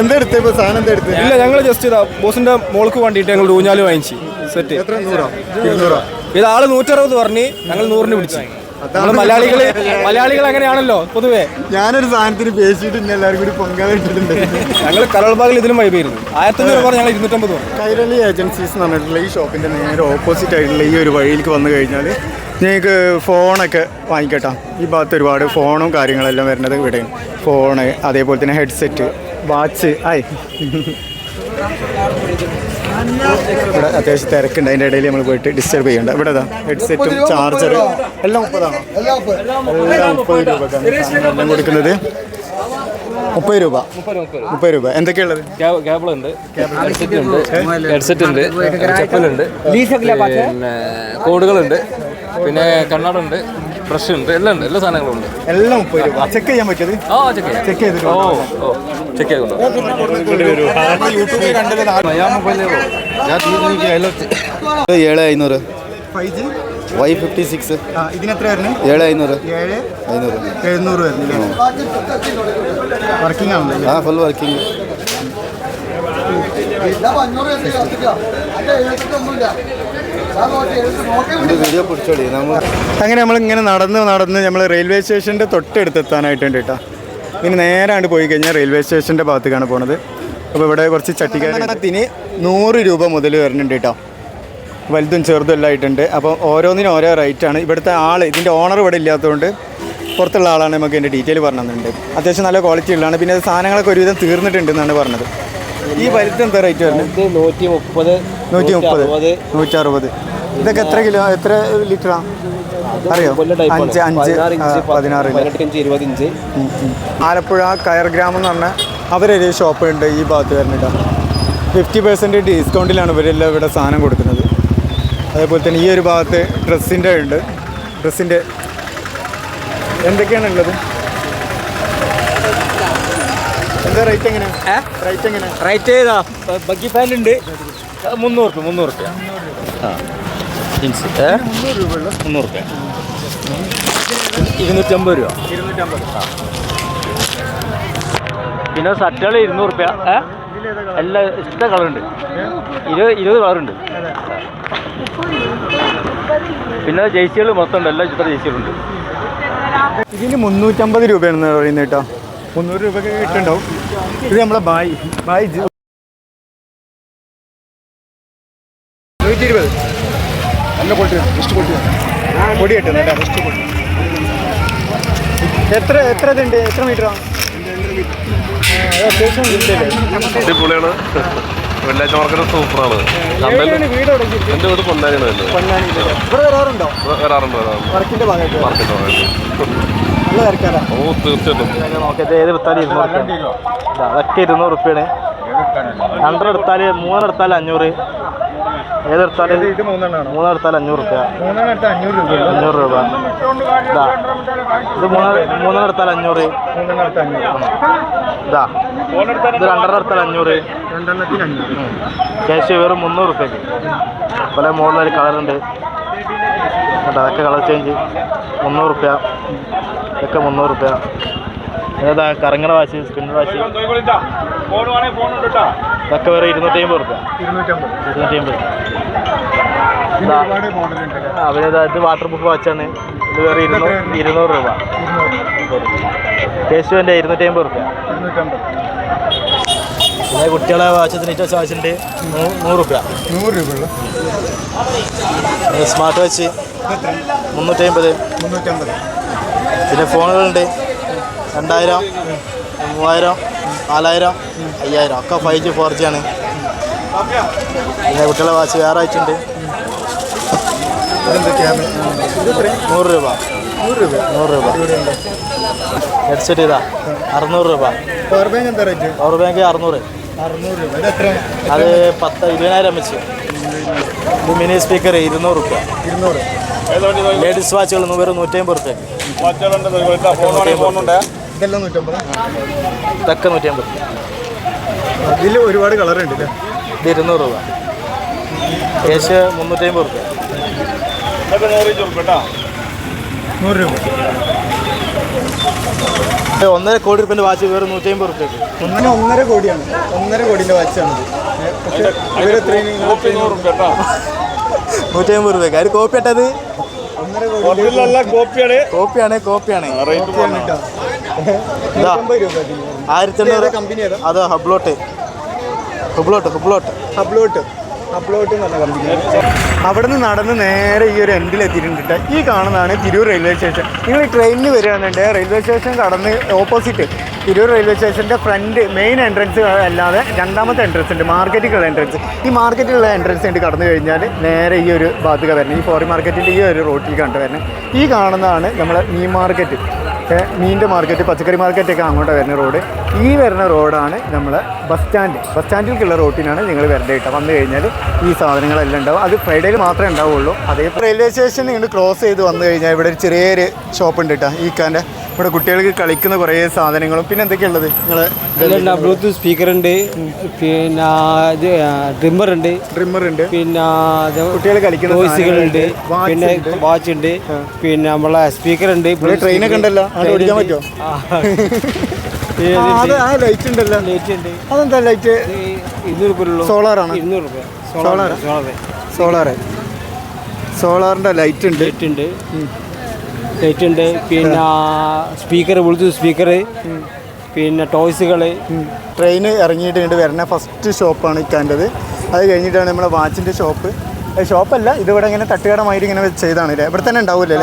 എന്താ എടുത്തേ ഇപ്പൊ സാധനം എന്താ എടുത്തേ? ഇല്ല ഞങ്ങൾ ജസ്റ്റ് ഇതാ ബോസിന്റെ മോൾക്ക് വേണ്ടിയിട്ട് ഞങ്ങൾ ഊഞ്ഞാൽ വാങ്ങിച്ചു. സെറ്റ് എത്ര? നൂറോ? ഇരുന്നൂറോ? ഇത് ആൾ നൂറ്ററുപത് പറഞ്ഞ് ഞങ്ങൾ നൂറിന് പിടിച്ചു. മലയാളികൾ മലയാളികൾ അങ്ങനെയാണല്ലോ പൊതുവേ. ഞാനൊരു സാധനത്തിന് പേശിയിട്ട് ഇന്ന് എല്ലാവരും കൂടി പങ്കാളിട്ടുണ്ട് ഞങ്ങൾ കരോൾബാഗിൽ ഇതിലും വൈബായിരുന്നു ആയിരത്തി പറഞ്ഞ് ഞങ്ങൾ ഇരുന്നൂറ്റമ്പത് പറഞ്ഞു കൈരളി ഏജൻസീസ് എന്ന് പറഞ്ഞിട്ടുള്ള ഈ ഷോപ്പിന്റെ നേരെ ഓപ്പോസിറ്റ് ആയിട്ടുള്ള ഈ ഒരു വഴിയിലേക്ക് വന്നു കഴിഞ്ഞാൽ ഞങ്ങൾക്ക് ഫോണൊക്കെ വാങ്ങിക്കട്ടാം. ഈ ഭാഗത്ത് ഒരുപാട് ഫോണും കാര്യങ്ങളെല്ലാം വരുന്നത് ഇവിടെയും ഫോണ് അതേപോലെ തന്നെ ഹെഡ്സെറ്റ് വാച്ച് ആയി ഇവിടെ അത്യാവശ്യം തിരക്കുണ്ട്. അതിന്റെ ഇടയിൽ നമ്മൾ പോയിട്ട് ഡിസ്റ്റർബ് ചെയ്യണ്ട. ഇവിടെ ഇതാ ഹെഡ്സെറ്റും ചാർജറും എല്ലാം മുപ്പതാണ് എല്ലാം മുപ്പത്. രൂപക്കാണ് എല്ലാം കൊടുക്കുന്നത് മുപ്പത് രൂപ. മുപ്പത് രൂപ. എന്തൊക്കെയുള്ളത്? കേബിൾ ഉണ്ട്. ഹെഡ്സെറ്റ് ഉണ്ട്. ഹെഡ്സെറ്റ് ഉണ്ട്. ചെപ്പലുണ്ട്. പിന്നെ കോഡുകളുണ്ട്. പിന്നെ കണ്ണാടുണ്ട് ബ്രഷ് ഉണ്ട് എല്ലാം ഉണ്ട്. എല്ലാ സാധനങ്ങളും ഉണ്ട്. എല്ലാം മുപ്പത് രൂപ ചെക്ക് ചെയ്യാൻ പറ്റിയത്? ഓ ചെക്ക് ചെയ്യാം. ചെക്ക് ചെയ്തിട്ട് ഓ ഓ. ചെക്ക് ചെയ്തുണ്ടോ ഏഴ് അഞ്ഞൂറ്. Five G Y fifty six വരുന്നത് ഏഴ് അഞ്ഞൂറ്. ഏഴ് അഞ്ഞൂറ്. എഴുന്നൂറ് വർക്കിംഗ് ആണല്ലോ ആ ഫുൾ വർക്കിംഗ് വീഡിയോ പിടിച്ചോളി. നമ്മൾ അങ്ങനെ നമ്മൾ ഇങ്ങനെ നടന്ന് നടന്ന് നമ്മൾ റെയിൽവേ സ്റ്റേഷന്റെ തൊട്ടടുത്ത് എത്താനായിട്ടുണ്ട് കേട്ടോ ഇനി നേരാണ്ട് പോയി കഴിഞ്ഞാൽ റെയിൽവേ സ്റ്റേഷന്റെ ഭാഗത്തേക്കാണ് പോണത്. അപ്പോൾ ഇവിടെ കുറച്ച് ചട്ടിക്കാരത്തിന് നൂറ് രൂപ മുതൽ വരുന്നുണ്ട് കേട്ടോ. വലുതും ചെറുതും എല്ലാം ആയിട്ടുണ്ട്. അപ്പോൾ ഓരോന്നിനും ഓരോ റേറ്റാണ് ഇവിടുത്തെ ആൾ ഇതിന്റെ ഓണർ ഇവിടെ ഇല്ലാത്തതുകൊണ്ട് പുറത്തുള്ള ആളാണ് നമുക്ക് എന്റെ ഡീറ്റെയിൽ പറഞ്ഞു തന്നിട്ടുണ്ട് അത്യാവശ്യം നല്ല ക്വാളിറ്റി ഉള്ളതാണ്. പിന്നെ സാധനങ്ങളൊക്കെ ഒരുവിധം തീർന്നിട്ടുണ്ടെന്നാണ് പറഞ്ഞത്. ഈ വലുത് എന്താ റേറ്റ് വരുന്നത് നൂറ്റി മുപ്പത് നൂറ്റി മുപ്പത് നൂറ്റി അറുപത് ഇതൊക്കെ എത്ര കിലോ എത്ര ലിറ്ററാ അറിയോ? അഞ്ച് അഞ്ച് പതിനാറ്. ഇഞ്ച്. ആലപ്പുഴ കയർ ഗ്രാമം എന്ന് പറഞ്ഞാൽ അവരൊരു ഷോപ്പ് ഉണ്ട് ഈ ഭാഗത്ത് വരുന്നുണ്ട് ഫിഫ്റ്റി പെർസെന്റ് ഡിസ്കൗണ്ടിലാണ് ഇവരെല്ലാം ഇവിടെ സാധനം കൊടുക്കുന്നത്. അതേപോലെ തന്നെ ഈ ഒരു ഭാഗത്ത് ഡ്രസ്സിന്റെ ഉണ്ട്. ഡ്രസ്സിന്റെ എന്തൊക്കെയാണ് ഉള്ളത് എന്താ റേറ്റ് ഏതാ? ബഗ്ഗി പാന്റ് ഉണ്ട്. മുന്നൂറ് രൂപ മുന്നൂറ് രൂപ ആ ജീൻസ് രൂപ മുന്നൂറ് രൂപ. ഇരുന്നൂറ്റമ്പത്. രൂപ പിന്നെ ഷർട്ടുകൾ ഇരുന്നൂറ് രൂപ എല്ലാ ഇഷ്ട കളറുണ്ട്. ഇരുപത് ഇരുപത് കളറുണ്ട്. പിന്നെ ജേഴ്സികൾ മൊത്തം ഉണ്ട്. എല്ലാ ചിത്ര ജേഴ്സികളുണ്ട്. ഇതിന് മുന്നൂറ്റമ്പത് രൂപയാണെന്ന് പറയുന്നത് കേട്ടോ. മുന്നൂറ് രൂപയ്ക്ക് കിട്ടുന്നുണ്ടാവും. ഇത് നമ്മളെ ബായ്. ബായ് നൂറ്റി ഇരുപത് നല്ല ക്വാളിറ്റി ബെസ്റ്റ് ക്വാളിറ്റി പൊടി കിട്ടുന്നു കേട്ടോ ബെസ്റ്റ് ക്വാളിറ്റി എത്ര എത്ര ഇതുണ്ട്? എത്ര മീറ്ററാണ് അടിപൊളിയാണ്. വെള്ളിയാഴ്ച മാർക്കറ്റ് സൂപ്പറാണ്. വീട് പൊന്നാനിയാണ് വരാറുണ്ടോ? വരാറുണ്ട് വരാറുണ്ട്. മാർക്കറ്റ് ഭാഗമായിട്ട്. ഓ തീർച്ചയായിട്ടും. ഏത് എടുത്താലും ഇരുന്നൂറ് അതൊക്കെ ഇരുന്നൂറ് റുപ്യാണ്. രണ്ടെണ്ണം എടുത്താൽ മൂന്നെണ്ണം എടുത്താൽ അഞ്ഞൂറ്. ഏതെടുത്താൽ എടുത്താൽ അഞ്ഞൂറ് രൂപ. അഞ്ഞൂറ് രൂപ. ഇതാ ഇത് മൂന്ന് മൂന്നെണ്ണം എടുത്താൽ അഞ്ഞൂറ്. ഇതാ ഇത് രണ്ടെണ്ണം എടുത്താൽ അഞ്ഞൂറ്. ക്യാഷ് വെറും മുന്നൂറ് റുപ്യക്ക്. പല മോഡലൊരു കളറുണ്ട്. കേട്ടോ അതൊക്കെ കളർ ചേഞ്ച് മുന്നൂറ് റുപ്യ. ഇതൊക്കെ മുന്നൂറ് റുപ്യ. ഏതാ കറങ്ങണ വാശി സ്പിന്നർ വാശി? ഇതൊക്കെ വേറെ ഇരുന്നൂറ്റി അമ്പത് റുപ്യ ഇരുന്നൂറ്റി അമ്പത് അവരേതാ ഇത് വാട്ടർ പ്രൂഫ് വാച്ചാണ് ഇത് വേറെ ഇരുന്നൂറ്. ഇരുന്നൂറ് രൂപ. കേശുവിന്റെ ഇരുന്നൂറ്റി അമ്പത് റുപ്യ. പിന്നെ കുട്ടികളെ വാച്ചത്തിന് ഏറ്റവും വാച്ചുണ്ട് നൂറ് റുപ്യ. നൂറ് രൂപ സ്മാർട്ട് വാച്ച് മുന്നൂറ്റി അമ്പത് മുന്നൂറ്റമ്പത്. പിന്നെ ഫോണുകളുണ്ട്. രണ്ടായിരം മൂവായിരം നാലായിരം അയ്യായിരം. ഒക്കെ ഫൈവ് ജി ഫോർ ജി ആണ്. പിന്നെ കുട്ടികളെ വാച്ച് വേറെ ആയിട്ടുണ്ട് നൂറ് രൂപ. നൂറ് രൂപ. ഹെഡ്സെറ്റ് ഇതാ. അറുന്നൂറ് രൂപ. പവർ ബാങ്ക് എന്താ റേറ്റ് പവർ ബാങ്ക് അറുന്നൂറ്. അറുന്നൂറ് രൂപ. എത്ര? അത് പത്ത് ഇരുപതിനായിരം വെച്ച്. ഇത് മിനി സ്പീക്കർ ഇരുന്നൂറ് രൂപ. ഇരുന്നൂറ്. ലേഡീസ് വാച്ചുകൾ വെറും നൂറ്റി അമ്പത് റുപ്യ. ഇതെല്ലാം നൂറ്റമ്പത്? ഇതൊക്കെ നൂറ്റി അമ്പത് ഇതിൽ ഒരുപാട് കളർ ഉണ്ട് അല്ലേ ഇത് ഇരുന്നൂറ് രൂപ. ഏഷ്യ മുന്നൂറ്റി അമ്പത് റുപ്യ നൂറ് രൂപ. ഒന്നര കോടി റുപ്യന്റെ വാച്ച് വേറെ നൂറ്റി അമ്പത് റുപ്യക്ക്. ഒന്നിന് ഒന്നര കോടിയാണ്. ഒന്നര കോടിന്റെ വാച്ചാണ് പക്ഷേ ഇവരെത്രയും നൂറ്റി അമ്പത് രൂപയ്ക്ക്. അതിൽ കോപ്പി ഇട്ടത്? കോപ്പിയാണ്. കോപ്പിയാണ്. ആയിരത്തി എണ്ണൂറ് കമ്പനി ഹബ്ലോട്ട് ഹബ്ലോട്ട് ഹബ്ലോട്ട് ഹബ്ലോട്ട് അപ്ലോട്ട് അവിടെ നിന്ന് നടന്ന് നേരെ ഈ ഒരു എൻഡിൽ എത്തിയിട്ടുണ്ട് ട്ടോ. ഈ കാണുന്നതാണ് തിരൂർ റെയിൽവേ സ്റ്റേഷൻ നിങ്ങൾ ഈ ട്രെയിനിൽ വരികയാണെന്നുണ്ടെങ്കിൽ റെയിൽവേ സ്റ്റേഷൻ കടന്ന് ഓപ്പോസിറ്റ് തിരൂർ റെയിൽവേ സ്റ്റേഷന്റെ ഫ്രണ്ട് മെയിൻ എൻട്രൻസ് അല്ലാതെ രണ്ടാമത്തെ എൻട്രൻസ് ഉണ്ട് മാർക്കറ്റിലുള്ള എൻട്രൻസ് ഈ മാർക്കറ്റിലുള്ള എൻട്രൻസ് ഉണ്ട് കടന്നു കഴിഞ്ഞാൽ നേരെ ഈ ഒരു ഭാഗത്തേക്ക് വരണം. ഈ ഫോറിൻ മാർക്കറ്റിന്റെ ഈ ഒരു റോട്ടിൽ കണ്ടു വരണം. ഈ കാണുന്നതാണ് നമ്മളെ മീൻ മാർക്കറ്റ് മീനിന്റെ മാർക്കറ്റ് പച്ചക്കറി മാർക്കറ്റൊക്കെ അങ്ങോട്ട് വരുന്ന റോഡ് ഈ വരുന്ന റോഡാണ് നമ്മൾ ബസ് സ്റ്റാൻഡ്. ബസ് സ്റ്റാൻഡിലേക്കുള്ള റോട്ടിനാണ് നിങ്ങൾ വരേണ്ടത് കേട്ടോ. വന്നു കഴിഞ്ഞാൽ ഈ സാധനങ്ങളെല്ലാം ഉണ്ടാവും. അത് ഫ്രൈഡേയിൽ മാത്രമേ ഉണ്ടാവുള്ളൂ. അതേ റെയിൽവേ സ്റ്റേഷൻ നിങ്ങൾ ക്രോസ് ചെയ്ത് വന്നു കഴിഞ്ഞാൽ ഇവിടെ ഒരു ചെറിയൊരു ഷോപ്പ് ഉണ്ട് കേട്ടോ. ഈ കാന്റെ ഇവിടെ കുട്ടികൾക്ക് കളിക്കുന്ന കുറേ സാധനങ്ങളും. പിന്നെ എന്തൊക്കെയുള്ളത്? നിങ്ങൾ ബ്ലൂടൂത്ത് സ്പീക്കർ ഉണ്ട്. പിന്നെ ട്രിമ്മർ ഡ്രിമ്മർ ഉണ്ട്. ഡ്രിമ്മർ ഉണ്ട്. പിന്നെ കുട്ടികൾ കളിക്കുന്ന വോയിസുകൾ ഉണ്ട്. പിന്നെ വാച്ച് ഉണ്ട്. പിന്നെ നമ്മളെ സ്പീക്കർ ഉണ്ട്. ട്രെയിനൊക്കെ ഉണ്ടല്ലോ. അത് ഓടിക്കാൻ പറ്റുമോ? അത് ആ ലൈറ്റ് ഉണ്ടല്ലോ. ലൈറ്റ് ഉണ്ട്. അതെന്താ ലൈറ്റ് ഇരുന്നൂറ് രൂപ സോളാറാണ്? ഇരുന്നൂറ് രൂപ സോളാർ സോളാർ സോളാറിന്റെ ലൈറ്റ് ഉണ്ട്. ലൈറ്റ് ഉണ്ട്. ലൈറ്റ് ഉണ്ട്. പിന്നെ സ്പീക്കർ ബ്ലൂടൂത്ത് സ്പീക്കർ പിന്നെ ടോയ്സുകൾ ട്രെയിൻ ഇറങ്ങിയിട്ട് ഇങ്ങോട്ട് വരുന്ന ഫസ്റ്റ് ഷോപ്പാണ് ഇക്കാന്റെത് അത് കഴിഞ്ഞിട്ടാണ് നമ്മുടെ വാച്ചിന്റെ ഷോപ്പ് ഷോപ്പല്ല ഇതിവിടെ ഇങ്ങനെ തട്ടുകടമായിട്ട് ഇങ്ങനെ ചെയ്താണ് അല്ലേ ഇവിടെ തന്നെ ഉണ്ടാവില്ലേ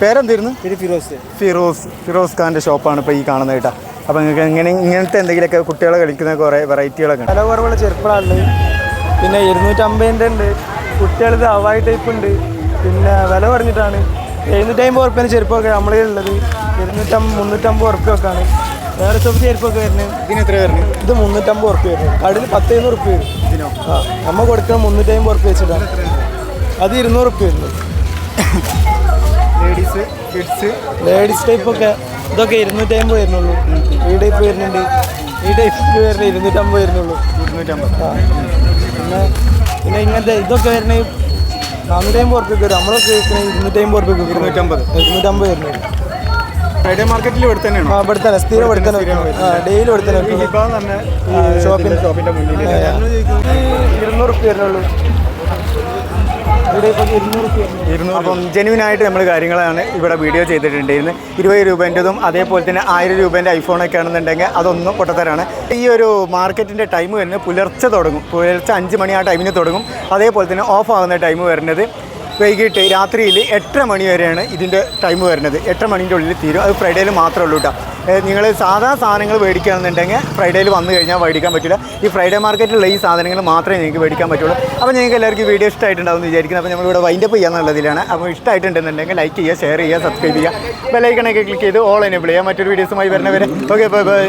പേരെന്തായിരുന്നു ഫിറോസ് ഫിറോസ്. ഫിറോസ്. ഖാന്റെ ഷോപ്പാണ് ഇപ്പോൾ ഈ കാണുന്നത് കേട്ടോ. അപ്പോൾ നിങ്ങൾക്ക് ഇങ്ങനെ ഇങ്ങനത്തെ എന്തെങ്കിലുമൊക്കെ കുട്ടികളെ കളിക്കുന്ന കുറേ വെറൈറ്റികളൊക്കെ ഉണ്ട്. വില കുറവുള്ള ചെറുപ്പമാണ് പിന്നെ ഇരുന്നൂറ്റമ്പതിന്റെ ഉണ്ട്. കുട്ടികളത് അവായി ടൈപ്പ് ഉണ്ട്. പിന്നെ വില കുറഞ്ഞിട്ടാണ്. എഴുന്നൂറ്റമ്പത് ഉറുപ്പ്യന് ചെരുപ്പൊക്കെ നമ്മളിൽ ഉള്ളത്. ഇരുന്നൂറ്റമ്പത് മുന്നൂറ്റമ്പത് ഉറുപ്പ്യൊക്കെയാണ് വേറെ ഷോപ്പ് ചെരുപ്പൊക്കെ വരുന്നത്. ഇതിന് എത്ര വരുന്നത്? ഇത് മുന്നൂറ്റമ്പത് ഉറുപ്പ്യ വരുന്നത്. കടയിൽ പത്ത് എഴുന്നൂറ് ഉറുപ്പ്യ വരും. ഇതിനോ? ആ നമ്മൾ കൊടുക്കുന്ന മുന്നൂറ്റമ്പത് ഉറുപ്പ്യ വെച്ചിട്ടാണ്. അത് ഇരുന്നൂറ് ഉറുപ്പ്യ വരുന്നത്. കിഡ്സ് ലേഡീസ് ടൈപ്പ് ഒക്കെ ഇതൊക്കെ ഇരുന്നൂറ്റമ്പത് വരുന്നുള്ളൂ. ഈ ടൈപ്പ് വരുന്നുണ്ട്. ഈ ടൈപ്പ് വരുന്ന ഇരുന്നൂറ്റമ്പത് വരുന്നുള്ളൂ. ഇരുന്നൂറ്റമ്പത്. ആ. പിന്നെ പിന്നെ ഇങ്ങനത്തെ ഇതൊക്കെ വരുന്നത് നാനൂറ്റമ്പത് ഉറുപ്പ്യക്ക് വരും. നമ്മളൊക്കെ ഇരുന്നൂറ്റി ഇരുന്നൂറ്റമ്പത് ഉറുപ്പ്യക്ക് ഇരുന്നൂറ്റമ്പത്. ഇരുന്നൂറ്റമ്പത് വരുന്നത് ഫ്രൈഡേ മാർക്കറ്റിൽ ഇവിടെ തന്നെയാണോ? ആ ഇവിടെ തന്നെ സ്ഥിരം ഇവിടെ തന്നെ ഡെയിലി ഇവിടെ തന്നെ മുന്നിൽ ഇരുന്നൂറ് ഉറുപ്പ്യ വരുന്നുള്ളൂ. അപ്പം ആയിട്ട് നമ്മൾ കാര്യങ്ങളാണ് ഇവിടെ വീഡിയോ ചെയ്തിട്ടുണ്ടായിരുന്നത്. ഇരുപത് രൂപേന്റെതും അതേപോലെ തന്നെ ആയിരം രൂപേന്റെ ഐഫോണൊക്കെ ആണെന്നുണ്ടെങ്കിൽ അതൊന്നും പൊട്ടത്തരാണ്. ഈ ഒരു മാർക്കറ്റിന്റെ ടൈം വരുന്നത് പുലർച്ചെ തുടങ്ങും. പുലർച്ചെ അഞ്ച് മണി ആ ടൈമിന് തുടങ്ങും. അതേപോലെ തന്നെ ഓഫ് ആകുന്ന ടൈം വരുന്നത്. വൈകിട്ട് രാത്രിയിൽ എട്ടര മണി വരെയാണ് ഇതിന്റെ ടൈം വരുന്നത്. എട്ടര മണിന്റെ ഉള്ളിൽ തീരും. അത് ഫ്രൈഡേയിൽ മാത്രമേ ഉള്ളൂ കേട്ടോ നിങ്ങൾ സാധാ സാധനങ്ങൾ മേടിക്കുകയാണെന്നുണ്ടെങ്കിൽ ഫ്രൈഡേയിൽ വന്നു കഴിഞ്ഞാൽ മേടിക്കാൻ പറ്റില്ല. ഈ ഫ്രൈഡേ മാർക്കറ്റിലുള്ള ഈ സാധനങ്ങൾ മാത്രമേ നിങ്ങൾക്ക് മേടിക്കാൻ പറ്റുള്ളൂ. അപ്പോൾ നിങ്ങൾക്ക് എല്ലാവർക്കും വീഡിയോ ഇഷ്ടമായിട്ടുണ്ടാവും എന്ന് വിചാരിക്കുന്നത് അപ്പോൾ നമ്മളിവിടെ വൈൻഡപ്പ് ചെയ്യാന്നുള്ളതിലാണ് അപ്പോൾ ഇഷ്ടമായിട്ടുണ്ടെന്നുണ്ടെങ്കിൽ ലൈക്ക് ചെയ്യുക ഷെയർ ചെയ്യുക സബ്സ്ക്രൈബ് ചെയ്യുക. ബെല്ലൈക്കണൊക്കെ ക്ലിക്ക് ചെയ്ത് ഓൾ എനേബിൾ ചെയ്യുക. മറ്റൊരു വീഡിയോസുമായി വരുന്നവരെ. Okay bye bye